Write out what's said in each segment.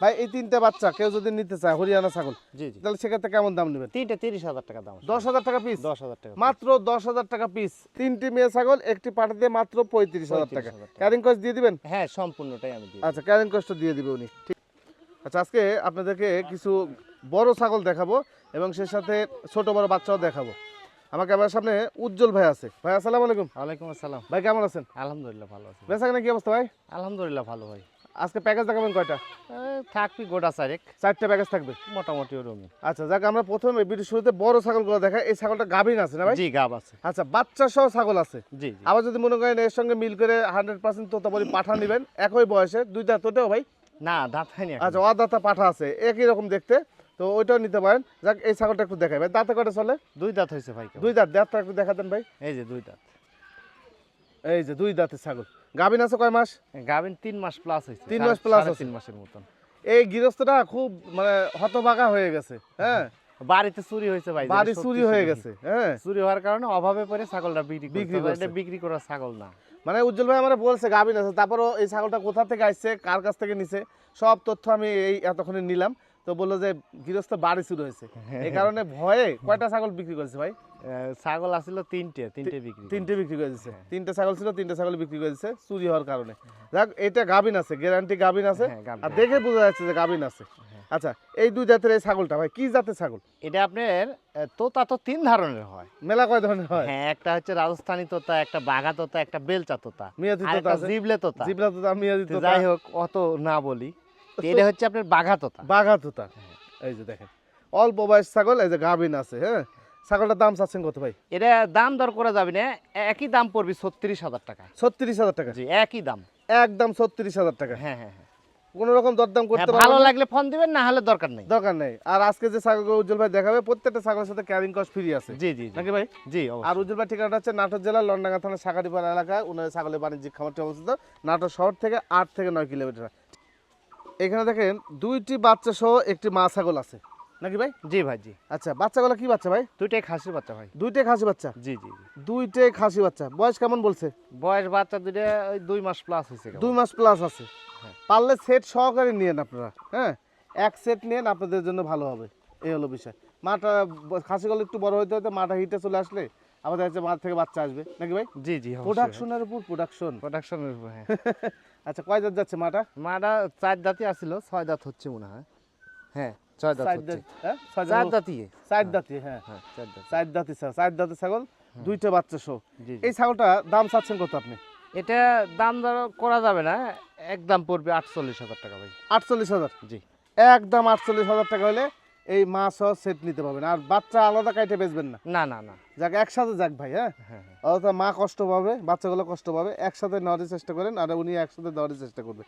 ভাই এই তিনটে বাচ্চা কেউ যদি নিতে চায় হরিয়ানা ছাগল জি জি। তাহলে সেক্ষেত্রে কেমন দাম নেবেন? তিনটে তিরিশ হাজার টাকা দাম দশ হাজার টাকা পিস দশ হাজার টাকা মাত্র দশ হাজার টাকা পিস তিনটি মেয়ে ছাগল একটি পাঠা দিয়ে মাত্র পঁয়ত্রিশ হাজার টাকা। ক্যারিং কস্ট দিয়ে দিবেন? হ্যাঁ সম্পূর্ণটাই আমি দিই আচ্ছা ক্যারিং কস্ট দিয়ে দিবে উনি। ঠিক। আচ্ছা আজকে আপনাদেরকে কিছু বড় ছাগল দেখাবো এবং সে সাথে ছোট বড় বাচ্চাও দেখাবো। আমাকে আমার ক্যামেরার সামনে উজ্জ্বল ভাই আছে। ভাই আসসালামু আলাইকুম। ওয়ালাইকুম আসসালাম। ভাই কেমন আছেন? আলহামদুলিল্লাহ ভালো আছি। বেচা কি অবস্থা ভাই? আলহামদুলিল্লাহ ভালো ভাই। আজকে প্যাকেজ দেখাবেন কয়টা? থাকবি গোটা চারেক। চারটে প্যাকেজ থাকবে? মোটামুটি ওরকমই আচ্ছা যাক আমরা প্রথমে ভিডিও শুরুতে বড় ছাগলগুলো দেখাই। এই ছাগলটা গাভীন আছে না ভাই? জি গাব আছে। আচ্ছা বাচ্চা সহ ছাগল আছে। জি আবার যদি মনে করেন এর সঙ্গে মিল করে হান্ড্রেড পার্সেন্ট তোতাবলি পাঠা নেবেন একই বয়সে দুই দাঁত তোতেও ভাই? না দাঁত হয়নি এখনও। আচ্ছা অদাতা পাঠা আছে একই রকম দেখতে। তো ওইটাও নিতে পারেন। যাক এই ছাগলটা একটু দেখাই ভাই। দাঁতে কটা চলে? দুই দাঁত হয়েছে ভাই দুই দাঁত দাঁতটা একটু দেখা দেন ভাই। এই যে দুই দাঁত। এই যে দুই দাঁতের ছাগল। গাভিন আছে কয় মাস? গাভিন তিন মাস প্লাস হয়েছে তিন মাস সাড়ে আছে। তিন মাসের মতন। এই গৃহস্থটা খুব মানে হতভাগা হয়ে গেছে হ্যাঁ? বাড়িতে চুরি হয়েছে ভাই বাড়ি চুরি হয়ে গেছে হ্যাঁ? চুরি হওয়ার কারণে অভাবে পড়ে ছাগলটা বিক্রি বিক্রি করছে। এটা বিক্রি করার ছাগল না। মানে উজ্জ্বল ভাই আমার বলছে গাভিন আছে তারপরও এই ছাগলটা কোথা থেকে আসছে কার কাছ থেকে নিছে সব তথ্য আমি এই এতক্ষণে নিলাম। তো বলল যে গৃহস্থ বাড়ি শুরু হয়েছে। এই কারণে ভয়ে কয়টা ছাগল বিক্রি করেছে ভাই? ছাগল আসছিল তিনটে তিনটে বিক্রি তিনটে বিক্রি করে দিচ্ছে তিনটে ছাগল ছিল তিনটে ছাগল বিক্রি করে দিচ্ছে চুরি হওয়ার কারণে। যাক এটা আছে গ্যারান্টি আছে। হ্যাঁ, আর দেখে বোঝা যাচ্ছে যে আছে। আচ্ছা এই দুই জাতের এই ছাগলটা ভাই কি জাতের ছাগল? এটা আপনার তোতা তো তিন ধরনের হয়। মেলা কয় ধরনের হয়? হ্যাঁ একটা হচ্ছে রাজস্থানী তোতা একটা বাঘা তোতা একটা বেলচা তোতা। মিয়াদি তোতা জিবলে তোতা। জিবলা তোতা মিয়াদি তোতা। যাই হোক অত না বলি। এটা হচ্ছে আপনার বাঘা তোতা। বাঘা তোতা। এই যে দেখেন অল্প বয়স ছাগল এই যে গাভিন আছে হ্যাঁ? ছাগলটার দাম চাচ্ছেন কত ভাই? এটা দাম দর করা যাবে না একই দাম পড়বে ছত্রিশ হাজার টাকা। ছত্রিশ হাজার টাকা? জি একই দাম। একদম ছত্রিশ হাজার টাকা? হ্যাঁ হ্যাঁ হ্যাঁ। কোনো রকম দরদাম হ্যাঁ, করতে ভালো লাগলে ফোন দিবেন না হলে দরকার নেই। দরকার নেই। আর আজকে যে ছাগলগুলো উজ্জ্বল ভাই দেখাবে প্রত্যেকটা ছাগলের সাথে ক্যারিং কস্ট ফ্রি আছে। জি জি নাকি ভাই? জি আর। উজ্জ্বল ভাই ঠিকানাটা হচ্ছে নাটোর জেলার লন্ডাঙ্গা থানার শাখাটিপাড়া এলাকায় উনার ছাগলের বাণিজ্যিক খামারটি অবস্থিত নাটোর শহর থেকে আট থেকে নয় কিলোমিটার। এখানে দেখেন দুইটি বাচ্চা সহ একটি মা ছাগল আছে। নাকি ভাই? জি ভাই জি। আচ্ছা বাচ্চাগুলো কি বাচ্চা ভাই? দুইটাই খাসির বাচ্চা ভাই। দুইটাই খাসি বাচ্চা? জি জি দুইটাই খাসি বাচ্চা। বয়স কেমন বলছে? বয়স বাচ্চা দুইটা ওই দুই মাস প্লাস হয়েছে দুই মাস প্লাস আছে। হ্যাঁ। পারলে সেট সহকারে নিয়েন আপনারা হ্যাঁ? এক সেট নেন আপনাদের জন্য ভালো হবে। এই হলো বিষয়। মাটা খাসিগুলো একটু বড় হইতে হইতে মাটা হিটে চলে আসলে আমাদের হচ্ছে মাঠ থেকে বাচ্চা আসবে। নাকি ভাই? জি জি প্রোডাকশনের উপর প্রোডাকশন প্রোডাকশনের উপর হ্যাঁ। আচ্ছা কয় জাত যাচ্ছে মাটা? মাটা চার দাঁতই আসছিল ছয় দাঁত হচ্ছে মনে হয়। হ্যাঁ। দাঁত চার হচ্ছে। দাঁত হ্যাঁ? চার দাঁত হ্যাঁ হ্যাঁ। চার দাঁতি চার দাঁতি ছাগল দুইটা বাচ্চা সহ। জি জি। এই ছাগলটা দাম চাচ্ছেন কত আপনি? এটা দাম দর করা যাবে না একদম পড়বে আটচল্লিশ হাজার টাকা ভাই। আটচল্লিশ হাজার? জি। একদম আটচল্লিশ হাজার টাকা হলে এই মা সহ সেট নিতে পারবেন আর বাচ্চা আলাদা কাইটে বেচবেন না। না না না। যাক একসাথে যাক ভাই হ্যাঁ। অর্থাৎ মা কষ্ট পাবে বাচ্চাগুলো কষ্ট পাবে একসাথে নেওয়ার চেষ্টা করেন আর উনি একসাথে দেওয়ার চেষ্টা করবে।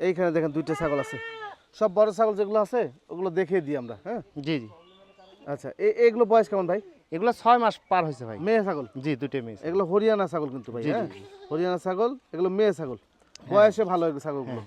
এইখানে দেখেন দুইটা ছাগল আছে। সব বড় ছাগল যেগুলো আছে ওগুলো দেখিয়ে দিই আমরা হ্যাঁ? জি জি। আচ্ছা এই এগুলো বয়স কেমন ভাই? এগুলো ছয় মাস পার হয়েছে ভাই। মেয়ে ছাগল? জি দুটো মেয়ে এগুলো হরিয়ানা ছাগল কিন্তু ভাই হ্যাঁ। হরিয়ানা ছাগল এগুলো মেয়ে ছাগল। বয়সে ভালো এগুলো ছাগলগুলো।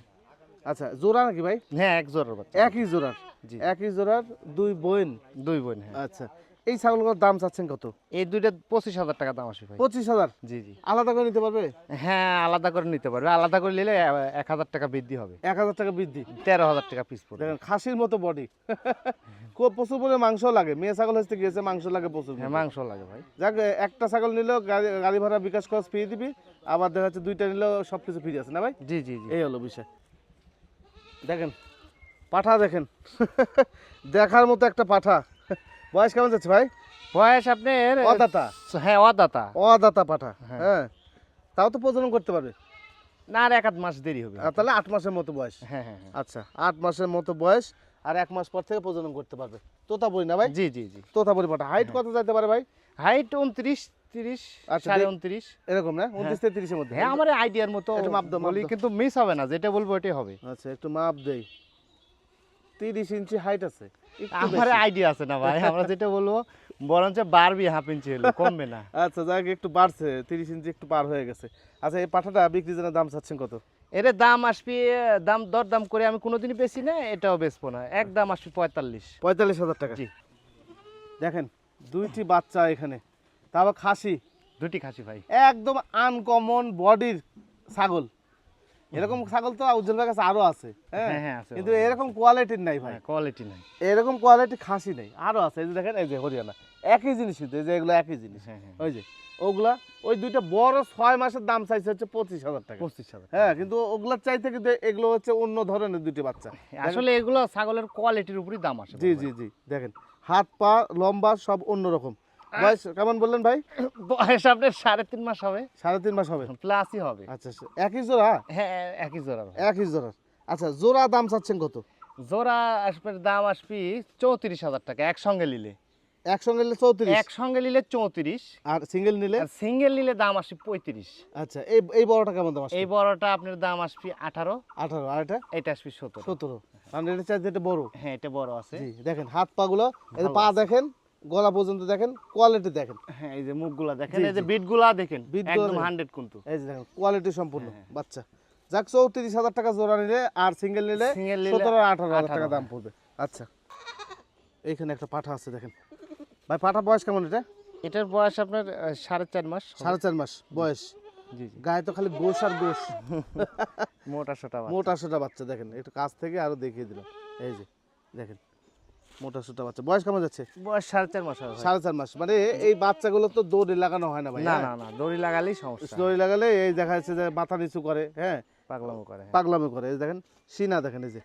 আচ্ছা জোড়া নাকি ভাই? হ্যাঁ এক জোড়ার একই জোড়ার। জি। একই জোড়ার দুই বোন। দুই বোন হ্যাঁ। আচ্ছা এই ছাগলগুলোর দাম চাচ্ছেন কত? এই দুইটা পঁচিশ হাজার টাকা দাম আসবে ভাই। পঁচিশ হাজার? জি জি। আলাদা করে নিতে পারবে? হ্যাঁ আলাদা করে নিতে পারবে। আলাদা করে নিলে এক হাজার টাকা বৃদ্ধি হবে। এক হাজার টাকা বৃদ্ধি। তেরো হাজার টাকা পিস পড়বে। দেখেন খাসির মতো বডি খুব প্রচুর পরিমাণে মাংস লাগে। মেয়ে ছাগল হচ্ছে গিয়েছে মাংস লাগে প্রচুর হ্যাঁ মাংস লাগে ভাই। যাক একটা ছাগল নিলেও গাড়ি গাড়ি ভাড়া বিকাশ খরচ ফ্রি দিবি আবার দেখা যাচ্ছে দুইটা নিলেও সব কিছু ফ্রি আছে না ভাই? জি জি জি। এই হলো বিষয়। দেখেন পাঠা দেখেন। দেখার মতো একটা পাঠা। বয়স কেমন যাচ্ছে ভাই? বয়স আপনার অদাতা। হ্যাঁ অদাতা। অদাতা পাঠা হ্যাঁ। হ্যাঁ। তাও তো প্রজনন করতে পারবে? না আর এক আধ মাস দেরি হবে। তাহলে আট মাসের মতো বয়স। হ্যাঁ হ্যাঁ হ্যাঁ। আচ্ছা আট মাসের মতো বয়স আর এক মাস পর থেকে প্রজনন করতে পারবে। তোতা বই না ভাই? জি জি জি। তোতা বই পাঠা। হাইট কত যাইতে পারে ভাই? হাইট উনত্রিশ তিরিশ আচ্ছা, সাড়ে উনত্রিশ। এরকম না? উনত্রিশ তেত্রিশের মধ্যে হ্যাঁ আমার আইডিয়ার মতো একটু মাপ দাও, মাপ বলি কিন্তু মিস হবে না যেটা বলব ওটাই হবে। আচ্ছা একটু মাপ দেই। তিরিশ ইঞ্চি হাইট আছে। আমার। আইডিয়া আছে না ভাই। আমরা যেটা বলব বরঞ্চ বাড়বি হাফ ইঞ্চি হলো কমবে না। আচ্ছা যাক একটু বাড়ছে তিরিশ ইঞ্চি একটু পার হয়ে গেছে। আচ্ছা এই পাঠাটা বিক্রির জন্য দাম চাচ্ছেন কত? এর দাম আসবে দাম দর দাম করে আমি কোনোদিনই বেশি না এটাও বেচবো না। এক দাম আসবে পঁয়তাল্লিশ। পঁয়তাল্লিশ হাজার টাকা। জি। দেখেন দুইটি বাচ্চা এখানে। তারপর খাসি। দুটি খাসি ভাই। একদম আনকমন বডির ছাগল। এরকম ছাগল তো উজ্জ্বল ভাই কাছে আরও আছে হ্যাঁ? হ্যাঁ, হ্যাঁ, কিন্তু এরকম কোয়ালিটির নাই ভাই। কোয়ালিটি নাই। এরকম কোয়ালিটি খাসি নেই আরও আছে এই যে দেখেন এই যে হরিয়ানা। একই জিনিস কিন্তু এই যে এগুলো একই জিনিস। হ্যাঁ হ্যাঁ। ওই যে ওগুলা ওই দুইটা বড় ছয় মাসের দাম চাইছে হচ্ছে পঁচিশ হাজার টাকা। পঁচিশ হাজার হ্যাঁ কিন্তু ওগুলার চাইতে কিন্তু এগুলো হচ্ছে অন্য ধরনের দুটি বাচ্চা। আসলে এগুলো ছাগলের কোয়ালিটির উপরই দাম আসে জি জি জি দেখেন হাত পা লম্বা সব অন্যরকম। বয়স কেমন বললেন ভাই? বয়স আপনার সাড়ে তিন মাস হবে। সাড়ে তিন মাস হবে। প্লাসই হবে। আচ্ছা। একই জোড়া? হ্যাঁ একই জোড়া একই জোড়া আচ্ছা জোড়া দাম চাচ্ছেন কত? জোড়া আসবে দাম আসবি চৌত্রিশ হাজার টাকা একসঙ্গে নিলে। একসঙ্গে নিলে চৌত্রিশ? একসঙ্গে নিলে চৌত্রিশ। আর সিঙ্গেল নিলে? সিঙ্গেল নিলে দাম আসবে পঁয়ত্রিশ। আচ্ছা এই এই বড়টা কেমন দাম আসবে? এই বড়টা আপনার দাম আসবে আঠারো। আঠারো আর এটা? এটা আসবে সতেরো। সতেরো। মানে এটা বড়। হ্যাঁ এটা বড় আছে। দেখেন হাত পা গুলো এই যে ভালো পা দেখেন গলা পর্যন্ত দেখেন কোয়ালিটি দেখেন। হ্যাঁ এই যে মুখগুলা দেখেন এই যে। বিটগুলা দেখেন একদম দেখেন। হান্ড্রেড কিন্তু। এই যে দেখেন কোয়ালিটি সম্পূর্ণ হ্যাঁ, বাচ্চা। যাক চৌত্রিশ হাজার টাকা জোড়া নিলে আর সিঙ্গেল নিলে সতেরো আঠারো হাজার টাকা দাম পড়বে। আচ্ছা এইখানে একটা পাঠা আছে দেখেন। ভাই পাঠা বয়স কেমন এটা? এটার বয়স আপনার সাড়ে চার মাস। সাড়ে চার মাস বয়স। গায়ে তো খালি গোশ আর গোশ। মোটা সোটা। মোটা সোটা বাচ্চা দেখেন একটু কাছ থেকে আরও দেখিয়ে দিলাম। এই যে দেখেন। মোটা সোটা বাচ্চা। বয়স কেমন যাচ্ছে? বয়স সাড়ে চার মাস সাড়ে চার মাস। মানে এই বাচ্চাগুলো তো দৌড়ে লাগানো হয় না ভাই না হ্যাঁ? না না দড়ি লাগালেই সমস্যা। দড়ি লাগালে এই দেখা যাচ্ছে যে মাথা নিচু করে হ্যাঁ? পাগলামো করে হ্যাঁ। পাগলামি করে। এই দেখেন সিনা দেখেন এই যে।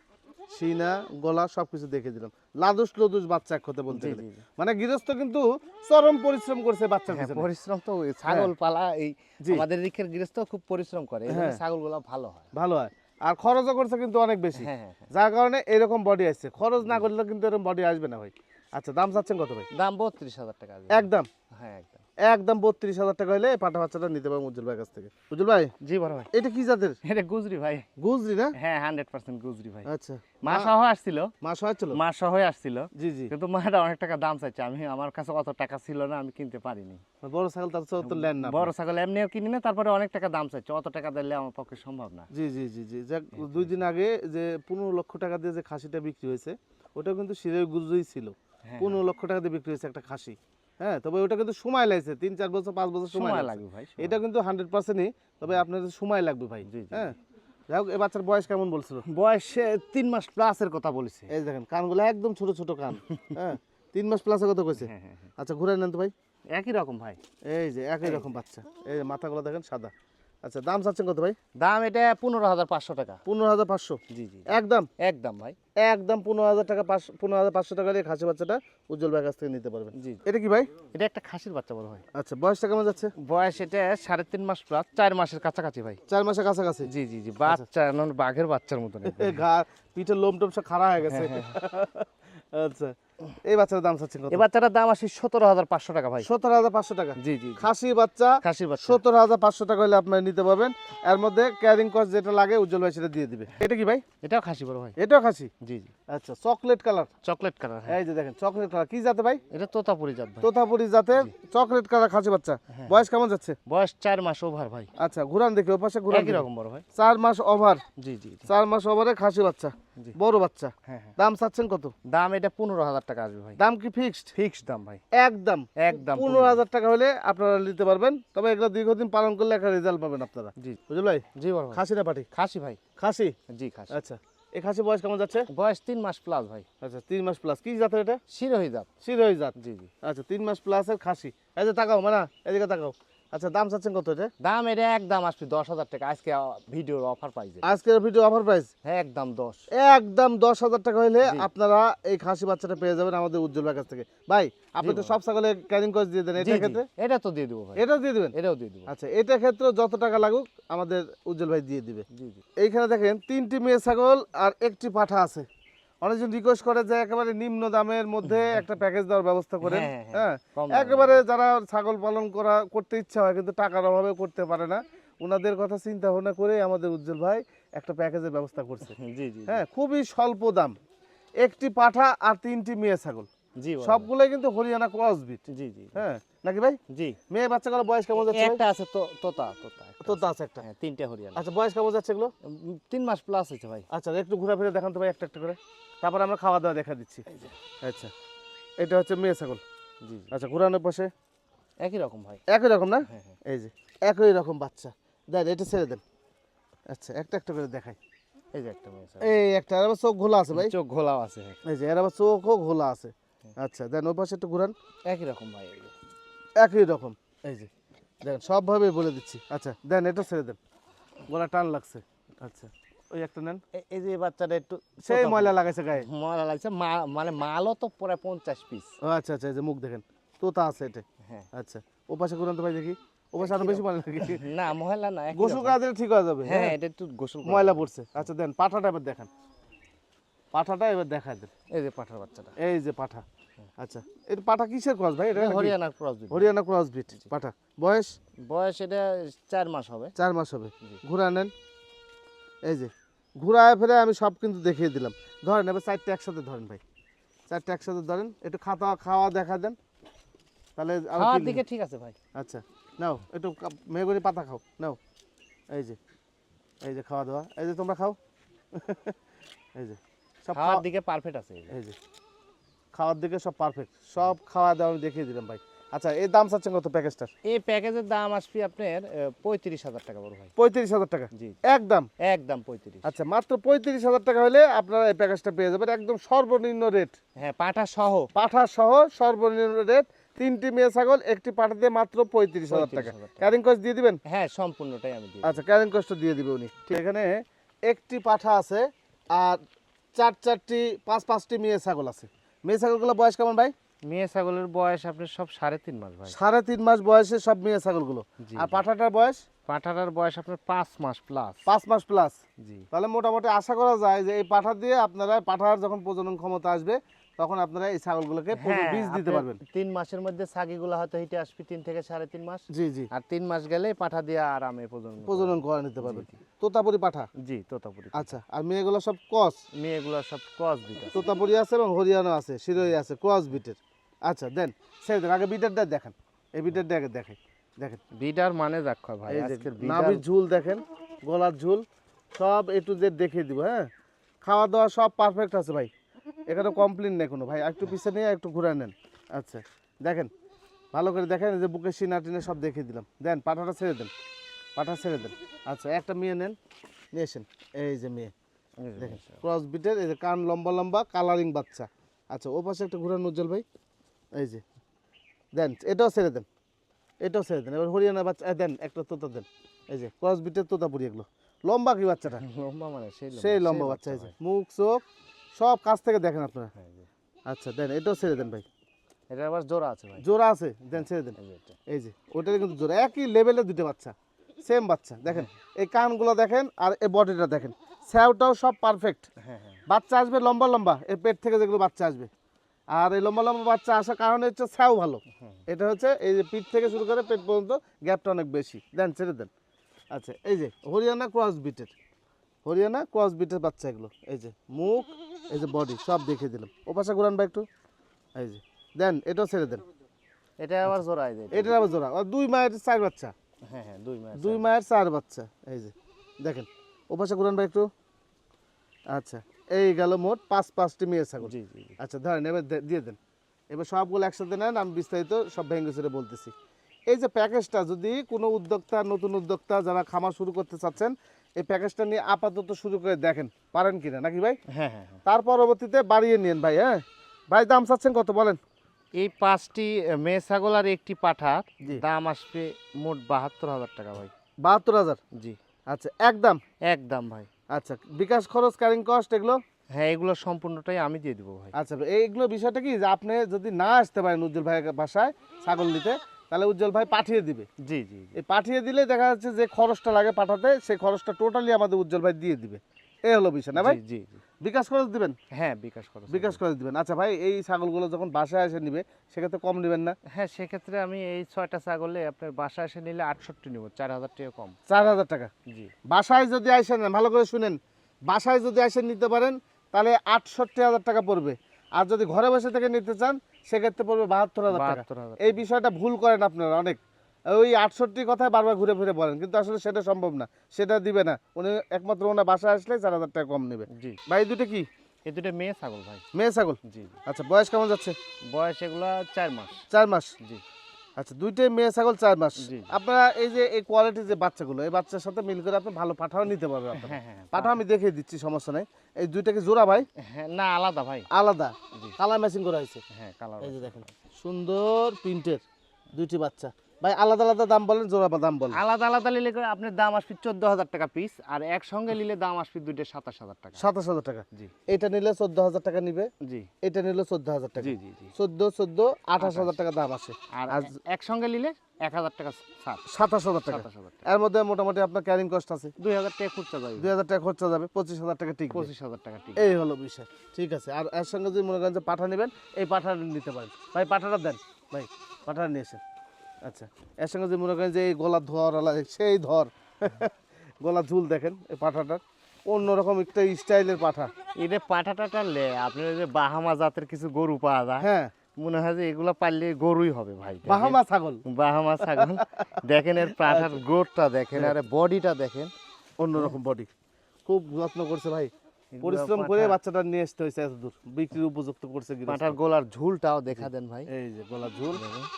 সিনা গলা সবকিছু দেখে দিলাম। লাদুস লদুস বাচ্চা এক কথা বলতে গেলে। মানে গৃহস্থ কিন্তু চরম পরিশ্রম করছে বাচ্চা হ্যাঁ, পরিশ্রম তো ছাগল পালা এই। আমাদের দিকের গৃহস্থ খুব পরিশ্রম করে। এই হ্যাঁ। ছাগলগুলো ভালো হয়। ভালো হয়। আর খরচও করছে কিন্তু অনেক বেশি। হ্যাঁ হ্যাঁ হ্যাঁ। যার কারণে এরকম বডি আসছে। খরচ না করলে কিন্তু এরকম বডি আসবে না ভাই। আচ্ছা দাম চাচ্ছেন কত ভাই? দাম বত্রিশ হাজার টাকা। একদম? হ্যাঁ একদম বত্রিশ হাজার টাকা হলে পাঠা বাচ্চাটা নিতে পারব উজ্জ্বল ভাইয়ের কাছ থেকে। উজ্জ্বল ভাই জি বড় ভাই। এটা কি জাতের? এটা গুজরি ভাই। গুজরি না? হ্যাঁ হান্ড্রেড পার্সেন্ট গুজরি ভাই। আচ্ছা। মা সহ আসছিল। মাস হয়েছিল মা সহ আসছিল। জি জি। কিন্তু মাটা অনেক টাকা দাম চাইছে। আমি আমার কাছে অত টাকা ছিল না আমি কিনতে পারিনি। বড় ছাগল তার চেয়ে তো লেন না বড় ছাগল এমনিও কিনি না তারপরে অনেক টাকা দাম চাইছে। অত টাকা দিলে আমার পক্ষে সম্ভব না। জি জি জি জি। যাক দুই দিন আগে যে পনেরো লক্ষ টাকা দিয়ে যে খাসিটা বিক্রি হয়েছে ওটা কিন্তু সিরের গুজরি ছিল। হ্যাঁ, পনেরো লক্ষ টাকা দিয়ে বিক্রি হয়েছে একটা খাসি। হ্যাঁ তবে ওটা কিন্তু সময় লাগছে তিন চার বছর পাঁচ বছর সময় লাগবে ভাই এটা কিন্তু হান্ড্রেড পার্সেন্টই তবে আপনার সময় লাগবে ভাই হ্যাঁ। যাই হোক এ বাচ্চার বয়স কেমন বলছিল? বয়স তিন মাস প্লাসের কথা বলেছে। এই দেখেন কানগুলো একদম ছোট ছোট কান হ্যাঁ। তিন মাস প্লাসের কথা কইছে? হ্যাঁ হ্যাঁ হ্যাঁ। আচ্ছা ঘুরে নেন তো ভাই। একই রকম ভাই। এই যে একই রকম বাচ্চা। এই যে মাথাগুলো দেখেন সাদা। আচ্ছা দাম চাচ্ছেন কত ভাই? দাম এটা পনেরো হাজার পাঁচশো টাকা। পনেরো হাজার পাঁচশো? জি জি একদম? একদম ভাই। একদম পনেরো হাজার টাকা পাঁচশো পনেরো হাজার পাঁচশো টাকা দিয়ে খাসি বাচ্চাটা উজ্জ্বল ভাইয়ের কাছ থেকে নিতে পারবেন। জি। এটা কি ভাই? এটা একটা খাসির বাচ্চা বড় ভাই। আচ্ছা বয়সটা কেমন যাচ্ছে? বয়স এটা সাড়ে তিন মাস প্লাস চার মাসের কাছাকাছি ভাই। চার মাসের কাছাকাছি? জি জি জি বাচ্চা নন বাঘের বাচ্চার মতন ঘা পিঠের লোম টোম সব খাড়া হয়ে গেছে। আচ্ছা। এই বাচ্চার দাম চাচ্ছেন এই বাচ্চাটার দাম আসে সতেরো হাজার পাঁচশো টাকা ভাই। সতেরো হাজার পাঁচশো টাকা? জি জি। খাসি বাচ্চা খাসির বাচ্চা। সত্তর হাজার পাঁচশো টাকা হলে আপনারা নিতে পারবেন। এর মধ্যে ক্যারিং কস্ট যেটা লাগে উজ্জ্বল ভাই সেটা দিয়ে দিবে। এটা কি ভাই? এটাও খাসি বড় ভাই। এটাও খাসি? জি জি। আচ্ছা চকলেট কালার চকলেট কালার হ্যাঁ। এই যে দেখেন চকলেট কালার কি জাতে ভাই? এটা তোতাপুরি জাত ভাই। তোতাপুরি জাতের চকলেট কালার খাসি বাচ্চা। বয়স কেমন যাচ্ছে? বয়স চার মাস ওভার ভাই। আচ্ছা ঘুরান দেখি ওপাশে ঘুরান একই রকম বড় ভাই। চার মাস ওভার জি জি জি। চার মাস ওভারে খাসি বাচ্চা। বড় বাচ্চা। হ্যাঁ হ্যাঁ। দাম চাচ্ছেন কত? দাম এটা পনেরো হাজার টাকা আসবে ভাই। দাম কি ফিক্সড ফিক্সড দাম ভাই। একদম। একদম পনেরো হাজার। টাকা হলে আপনারা নিতে পারবেন। তবে এগুলো দীর্ঘদিন পালন করলে একটা রেজাল্ট পাবেন আপনারা। জি। বুঝল ভাই? জি বড় ভাই। খাসি না পাটি? খাসি ভাই। খাসি? জি খাসি। আচ্ছা। এই খাসি বয়স কেমন যাচ্ছে? বয়স তিন মাস প্লাস ভাই। আচ্ছা তিন মাস প্লাস কি জাতের এটা? শিরোহী জাত। শিরোহী জাত। জি জি। আচ্ছা তিন মাস প্লাসের খাসি। এই যে তাকাও মানা এদিকে তাকাও। আচ্ছা দাম চাচ্ছেন কত এটা? দাম এটা একদম আসবে দশ হাজার টাকা। আজকে ভিডিওর অফার পাইছে আজকের ভিডিও অফার প্রাইস হ্যাঁ একদম দশ। একদম দশ হাজার টাকা হলে আপনারা এই খাসি বাচ্চাটা পেয়ে যাবেন আমাদের উজ্জ্বল ভাইয়ের কাছ থেকে। ভাই আপনি তো সব ছাগলে ক্যারিং কস্ট দিয়ে দেন এটা ক্ষেত্রে? এটা তো দিয়ে দেবো ভাই। এটাও দিয়ে দিবেন? এটাও দিয়ে দেবো। আচ্ছা এটা ক্ষেত্রে যত টাকা লাগুক আমাদের উজ্জ্বল ভাই দিয়ে দিবে। এইখানে দেখেন তিনটি মেয়ে ছাগল আর একটি পাঠা আছে। অনেকজন রিকোয়েস্ট করে যে একেবারে নিম্ন দামের মধ্যে একটা প্যাকেজ দেওয়ার ব্যবস্থা করেন। হ্যাঁ, হ্যাঁ, হ্যাঁ দামে। একেবারে যারা ছাগল পালন করা করতে ইচ্ছা হয় কিন্তু টাকার অভাবে করতে পারে না। ওনাদের কথা চিন্তা ভাবনা করে আমাদের উজ্জ্বল ভাই একটা প্যাকেজের ব্যবস্থা করছে। হ্যাঁ খুবই স্বল্প দাম। একটি পাঠা আর তিনটি মেয়ে ছাগল। জি সবগুলোই কিন্তু হরিয়ানা ক্রস বিট জি জি হ্যাঁ নাকি ভাই? জি। মেয়ে বাচ্চাগুলো বয়স কেমন যাচ্ছে একটা আছে তো তোতা তোতা একটা তো আছে। একটা। হ্যাঁ তিনটে হরিয়ানা। আচ্ছা বয়স কেমন যাচ্ছে এগুলো? তিন মাস প্লাস হয়েছে ভাই। আচ্ছা একটু ঘুরে ফিরে দেখান তো ভাই একটা একটা করে। তারপর আমরা খাওয়া দাওয়া দেখা দিচ্ছি। আচ্ছা এটা হচ্ছে মেয়ে ছাগল। জি আচ্ছা ঘুরানোর পাশে? একই রকম ভাই। একই রকম না? হ্যাঁ হ্যাঁ। এই যে একই রকম বাচ্চা। দেন এটা ছেড়ে দেন। আচ্ছা একটা একটা করে দেখাই। এই যে একটা মেয়ে ছাগল। এই একটা আর আবার চোখ ঘোলা আছে ভাই। চোখ ঘোলাও আছে। এই যে এর আবার চোখও ঘোলা আছে। আচ্ছা দেন ওই পাশে একটু ঘুরান। একই রকম ভাই একই রকম। এই যে। দেন সবভাবে বলে দিচ্ছি। আচ্ছা দেন এটা ছেড়ে দেন। গলা টান লাগছে। আচ্ছা ওই একটা নেন। এই যে বাচ্চাটা একটু সেই ময়লা লাগাইছে গায়ে। ময়লা লাগছে মানে মালও তো প্রায় পঞ্চাশ পিস আচ্ছা আচ্ছা এই যে মুখ দেখেন তোতা আছে এটা। হ্যাঁ। আচ্ছা ও পাশে ঘুরান তো ভাই দেখি। ও পাশে আরও বেশি ময়লা লাগে। না ময়লা না গোসল। করা ঠিক হয়ে যাবে হ্যাঁ হ্যাঁ। এটা একটু গোসল ময়লা পড়ছে। আচ্ছা দেন পাঠাটা এবার দেখান। পাঠাটা এবার দেখায় দেন। এই যে পাঠার বাচ্চাটা। এই যে পাঠা। আচ্ছা এটা পাঠা কিসের ক্রস ভাই? এটা নাকি? হরিয়ানার ক্রস হরিয়ানা ক্রস বিট পাঠা। বয়স? বয়স এটা চার মাস হবে। চার মাস হবে। ঘুরা নেন। এই যে ঘুরায় ফেরে আমি সব কিন্তু দেখিয়ে দিলাম। ধরেন এবার চারটে একসাথে ধরেন ভাই। চারটে একসাথে ধরেন একটু খাওয়া খাওয়া দেখা দেন। তাহলে আরও দিকে ঠিক আছে ভাই। আচ্ছা নাও একটু মেহগনি পাতা খাও নাও। এই যে এই যে খাওয়া দাওয়া। এই যে তোমরা খাও। এই যে সব খাওয়ার দিকে পারফেক্ট আছে এই যে। খাওয়ার দিকে সব পারফেক্ট সব খাওয়া দাওয়া আমি দেখিয়ে দিলাম ভাই। আচ্ছা এই দাম চাচ্ছেন কত প্যাকেজটার? এই প্যাকেজের দাম আসবে আপনার পঁয়ত্রিশ হাজার টাকা বড় ভাই। পঁয়ত্রিশ হাজার টাকা? জি। একদম? একদম পঁয়ত্রিশ। আচ্ছা মাত্র পঁয়ত্রিশ হাজার টাকা হলে আপনারা এই প্যাকেজটা পেয়ে যাবেন। একদম সর্বনিম্ন রেট হ্যাঁ পাঠা সহ। পাঠা সহ সর্বনিম্ন রেট তিনটি মেয়ে ছাগল একটি পাঠা দিয়ে মাত্র পঁয়ত্রিশ হাজার টাকা। 35,000 ক্যারিং কস্ট দিয়ে দিবেন? হ্যাঁ সম্পূর্ণটাই আমি আচ্ছা ক্যারিং কস্ট দিয়ে দিবে উনি। ঠিক। এখানে একটি পাঠা আছে আর চার চারটি পাঁচ পাঁচটি মেয়ে ছাগল আছে। মেয়ে ছাগলগুলো বয়স কেমন ভাই? মেয়ে ছাগলের বয়স আপনি সব সাড়ে তিন মাস ভাই। সাড়ে তিন মাস বয়সে সব মেয়ে ছাগলগুলো। আর পাঠাটার বয়স? পাঠাটার বয়স আপনার পাঁচ মাস প্লাস পাঁচ মাস প্লাস জি। তাহলে মোটামুটি আশা করা যায় যে এই পাঠা দিয়ে আপনারা পাঠার যখন প্রজনন ক্ষমতা আসবে তখন আপনারা এই ছাগলগুলোকে হ্যাঁ বীজ দিতে পারবেন। তিন মাসের মধ্যে ছাগিগুলো হয়তো হিটে আসবে তিন থেকে সাড়ে তিন মাস। জি জি। আর তিন মাস গেলে পাঠা দিয়ে আরামে প্রজনন প্রজনন করে নিতে পারবেন। তোতাপুরি পাঠা? জি তোতাপুরি আচ্ছা আর মেয়েগুলো সব কস মেয়েগুলো সব ক্রস দিতে তোতাপুরি আছে এবং হরিয়ানা আছে শিরোই আছে ক্রস বিটের। আচ্ছা দেন সেই দেন আগে বিটেরটা দেখেন। এই বিটেরটা আগে দেখেন দেখেন। বিটার মানে রাখা ভাই আজকের নাভির ঝুল দেখেন গলার ঝুল সব এ টু জেড দেখিয়ে দিব হ্যাঁ? খাওয়া দাওয়া সব পারফেক্ট আছে ভাই। এখানে কমপ্লেন নেই কোনো। ভাই একটু পিছে নিয়ে একটু ঘুরে নেন। আচ্ছা দেখেন ভালো করে দেখেন যে বুকে সিনা টিনে সব দেখিয়ে দিলাম। দেন পাঠাটা ছেড়ে দেন পাঠা ছেড়ে দেন। আচ্ছা একটা মেয়ে নেন নিয়ে এসেন এই যে মেয়ে দেখেন ক্রস বিটের এই যে কান লম্বা লম্বা কালারিং বাচ্চা। আচ্ছা ও পাশে একটা ঘুরান উজ্জ্বল ভাই। এই যে দেন এটাও ছেড়ে দেন এটাও ছেড়ে দেন। এবার হরিয়ানা বাচ্চা দেন একটা তোতা দেন। এই যে ক্রস বিটের তোতা পুরি এগুলো। লম্বা কি বাচ্চাটা? লম্বা মানে সেই লম্বা, সেই লম্বা বাচ্চা এই যে মুখ চোখ সব কাছ থেকে দেখেন আপনারা। হ্যাঁ। আচ্ছা দেন এটাও ছেড়ে দেন ভাই। এটা আবার জোড়া আছে ভাই। জোড়া আছে দেন ছেড়ে দেন। এই যে ওটারই কিন্তু জোড়া একই লেভেলের দুটো বাচ্চা সেম বাচ্চা দেখেন। এই কানগুলো দেখেন আর এই বডিটা দেখেন। স্যাওটাও সব পারফেক্ট হ্যাঁ হ্যাঁ বাচ্চা আসবে লম্বা লম্বা এর পেট থেকে যেগুলো বাচ্চা আসবে। আর এই লম্বা লম্বা বাচ্চা আসার কারণে হচ্ছে স্যাও ভালো। এটা হচ্ছে এই যে পিঠ থেকে শুরু করে পেট পর্যন্ত গ্যাপটা অনেক বেশি। দেন ছেড়ে দেন। আচ্ছা এই যে হরিয়ানা ক্রস বিটের হরিয়ানা ক্রস বিটের বাচ্চা এগুলো। এই যে মুখ এই যে বডি সব দেখিয়ে দিলাম। ও পাশে ঘুরান বা একটু। এই যে দেন এটাও ছেড়ে দেন। এটা আবার জোড়া এই যে এটা। আবার জোড়া। দুই মায়ের চার বাচ্চা। হ্যাঁ হ্যাঁ দুই মায়ের দুই মায়ের চার বাচ্চা। এই যে দেখেন ও পাশে ঘুরান বা একটু। আচ্ছা এই গেল মোট পাঁচ পাঁচটি মেয়ে ছাগল। জি জি আচ্ছা ধরেন এবার দিয়ে দেন। এবার সবগুলো একসাথে নেন আমি বিস্তারিত সব ভেঙে চুরে বলতেছি। এই যে প্যাকেজটা যদি কোনো উদ্যোক্তা নতুন উদ্যোক্তা যারা খামার শুরু করতে চাচ্ছেন এই প্যাকেজটা নিয়ে আপাতত শুরু করে দেখেন পারেন কিনা নাকি ভাই? হ্যাঁ হ্যাঁ হ্যাঁ। তার পরবর্তীতে বাড়িয়ে নিন ভাই হ্যাঁ? ভাই দাম চাচ্ছেন কত বলেন? এই পাঁচটি মেয়ে ছাগল আর একটি পাঠা দাম আসবে মোট বাহাত্তর হাজার টাকা ভাই। বাহাত্তর হাজার? জি। আচ্ছা একদম একদম ভাই। আচ্ছা বিকাশ খরচ ক্যারিং কস্ট এগুলো? হ্যাঁ এগুলো সম্পূর্ণটাই আমি দিয়ে দিব ভাই। আচ্ছা এইগুলো বিষয়টা কি যে আপনি যদি না আসতে পারেন উজ্জ্বল ভাইয়ের বাসায় ছাগল নিতে তাহলে উজ্জ্বল ভাই পাঠিয়ে দিবে। জি জি। এই পাঠিয়ে দিলে দেখা যাচ্ছে যে খরচটা লাগে পাঠাতে সেই খরচটা টোটালি আমাদের উজ্জ্বল ভাই দিয়ে দিবে। এই হলো বিষয় না ভাই? জি। বিকাশ খরচ দিবেন? হ্যাঁ বিকাশ খরচ বিকাশ খরচ দিবেন। আচ্ছা ভাই এই ছাগলগুলো যখন বাসায় এসে নিবে সেক্ষেত্রে কম নেবেন না? হ্যাঁ সেক্ষেত্রে আমি এই ছয়টা ছাগলে আপনার বাসায় এসে নিলে আটষট্টি নেব চার হাজার টাকা কম। চার হাজার টাকা? জি। বাসায় যদি আসেন ভালো করে শুনেন বাসায় যদি এসে নিতে পারেন তাহলে আটষট্টি হাজার টাকা পড়বে। আর যদি ঘরে বসে থেকে নিতে চান সেক্ষেত্রে পড়বে বাহাত্তর হাজার টাকা। এই বিষয়টা ভুল করেন আপনারা অনেক। ওই আটষট্টি কথায় বারবার ঘুরে ফিরে বলেন কিন্তু আসলে সেটা সম্ভব না। সেটা দিবে না। উনি একমাত্র ওনার বাসায় আসলে চার হাজার টাকা কম নেবে। জি। ভাই দুটো কি? এই দুটো মেয়ে ছাগল ভাই। মেয়ে ছাগল? জি। আচ্ছা বয়স কেমন যাচ্ছে? বয়স এগুলা চার মাস। চার মাস? জি। আচ্ছা দুইটাই মেয়ে ছাগল চার মাস। আপনারা এই যে এই কোয়ালিটির যে বাচ্চাগুলো এই বাচ্চার সাথে মিল করে আপনি ভালো পাঠাও নিতে পারবেন পাঠাও হ্যাঁ হ্যাঁ পাঠা আমি দেখিয়ে দিচ্ছি সমস্যা নাই। এই দুইটাকে জোড়া ভাই? হ্যাঁ না আলাদা ভাই। আলাদা। কালার ম্যাচিং করা হয়েছে। হ্যাঁ কালার এই যে দেখেন সুন্দর প্রিন্টের দুইটি বাচ্চা। ভাই আলাদা আলাদা দাম বলেন জোড়া দাম বলেন। আলাদা আলাদা নিলে করে আপনার দাম আসবে চোদ্দ হাজার টাকা পিস আর একসঙ্গে নিলে দাম আসবে দুইটা সাতাশ হাজার টাকা। সাতাশ হাজার টাকা। জি। এটা নিলে চোদ্দ হাজার টাকা নিবে জি। এটা নিলে চোদ্দ হাজার টাকা। জি জি জি। চোদ্দ চোদ্দ আঠাশ হাজার টাকা দাম আসে। আর একসঙ্গে নিলে এক হাজার টাকা সাতাশ হাজার টাকা। এর মধ্যে মোটামুটি আপনার ক্যারিং কস্ট আছে। দুই হাজার টাকা খুচরা যাবে। দুই হাজার টাকা খরচা যাবে পঁচিশ হাজার টাকা ঠিক পঁচিশ হাজার টাকা ঠিক এই হলো বিষয়। ঠিক আছে আর এর সঙ্গে যদি মনে করেন যে পাঠা নেবেন এই পাঠা নিতে পারেন। ভাই পাঠাটা দেন। ভাই পাঠাটা নিয়ে এসেন আচ্ছা এর সঙ্গে যদি মনে করেন যে এই গলার ধর সেই ধর। গলার ঝুল দেখেন এই পাঠাটার। অন্যরকম একটা স্টাইলের পাঠা। এটা পাঠা টাটা লে আপনার যে বাহামা জাতের কিছু গরু পাওয়া যায়। হ্যাঁ। মনে হয় যে এগুলো পারলে গরুই হবে ভাই বাহামা ছাগল। বাহামা ছাগল। দেখেন এর পাঠার গোটটা দেখেন আর বডিটা দেখেন। অন্যরকম বডি। খুব যত্ন করছে ভাই। পরিশ্রম করে বাচ্চাটা নিয়ে আসতে হয়েছে এত দূর বিক্রির উপযুক্ত করছে পাঁঠার গোলার ঝুলটাও দেখা দেন ভাই। এই যে গোলার ঝুল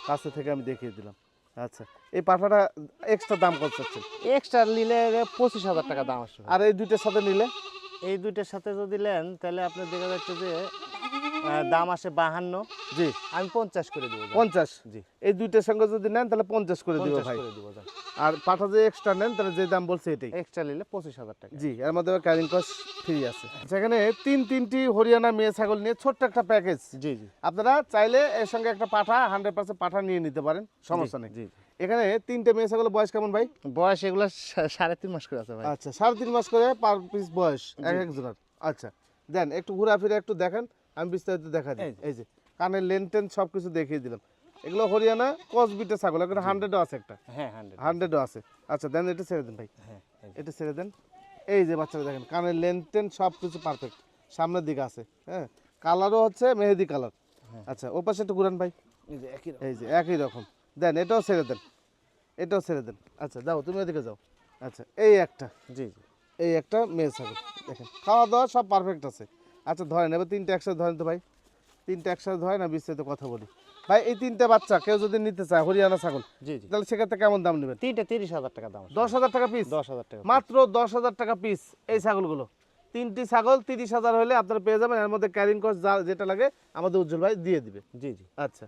কাছে থেকে আমি দেখিয়ে দিলাম। আচ্ছা এই পাঠাটা এক্সট্রা দাম কত চাচ্ছেন? এক্সট্রা নিলে পঁচিশ হাজার টাকা দাম আসবে। আর এই দুইটার সাথে নিলে? এই দুইটার সাথে যদি নেন তাহলে আপনার দেখা যাচ্ছে যে দাম আসে বাহান্ন। জি। আমি পঞ্চাশ করে দেবো পঞ্চাশ? জি। এই দুইটার সঙ্গে যদি নেন তাহলে পঞ্চাশ করে দিব ভাই। আর পাঠা যে এক্সট্রা নেন তাহলে যে দাম বলছে এটাই। এক্সট্রা নিলে পঁচিশ হাজার টাকা। জি এর মধ্যে ক্যারিং কস্ট ফ্রি আছে। সেখানে তিন তিনটি হরিয়ানা মেয়ে ছাগল নিয়ে ছোট্ট একটা প্যাকেজ জি জি। আপনারা চাইলে এর সঙ্গে একটা পাঠা হান্ড্রেড পার্সেন্ট পাঠা নিয়ে নিতে পারেন। সমস্যা নেই। জি এখানে তিনটে মেয়ে ছাগলের বয়স কেমন ভাই? বয়স এগুলো সাড়ে তিন মাস করে আছে ভাই। আচ্ছা সাড়ে তিন মাস করে পার পিস বয়স। এক এক জোড়ার আচ্ছা দেন একটু ঘোরাফিরে একটু দেখেন। আমি বিস্তারিত দেখা দিই। এই যে। কানের লেন টেন সব কিছু দেখিয়ে দিলাম। এগুলো হরিয়ানা কসবিটে ছাগল এখানে হান্ড্রেডও আছে একটা। হ্যাঁ হান্ড্রেডও আছে। আচ্ছা দেন এটা ছেড়ে দেন ভাই। হ্যাঁ এটা ছেড়ে দেন। এই যে বাচ্চারা দেখেন কানের লেন টেন সব কিছু পারফেক্ট সামনের দিকে আছে হ্যাঁ। কালারও হচ্ছে মেহেদি কালার। আচ্ছা ও পাশে একটু ঘুরান ভাই। এই যে একই রকম। এই যে একই রকম। দেন এটাও ছেড়ে দেন। এটাও ছেড়ে দেন। আচ্ছা যাও তুমি ওদিকে যাও। আচ্ছা এই একটা। জি জি। এই একটা মেয়ে ছাগল। দেখেন খাওয়া দাওয়া সব পারফেক্ট আছে। আচ্ছা ধরেন এবার তিনটা একসাথে ধরেন তো ভাই। তিনটা একসাথে ধরেন না বিস্তারিত কথা বলি। ভাই এই তিনটা বাচ্চা কেউ যদি নিতে চায় হরিয়ানা ছাগল জি জি। তাহলে সেক্ষেত্রে কেমন দাম নেবেন? তিনটা তিরিশ হাজার টাকা দাম দশ হাজার টাকা পিস দশ হাজার টাকা মাত্র দশ হাজার টাকা পিস এই ছাগলগুলো। তিনটি ছাগল তিরিশ হাজার হলে আপনারা পেয়ে যাবেন এর মধ্যে ক্যারিং কস্ট যা যেটা লাগে আমাদের উজ্জ্বল ভাই দিয়ে দিবে। জি জি। আচ্ছা।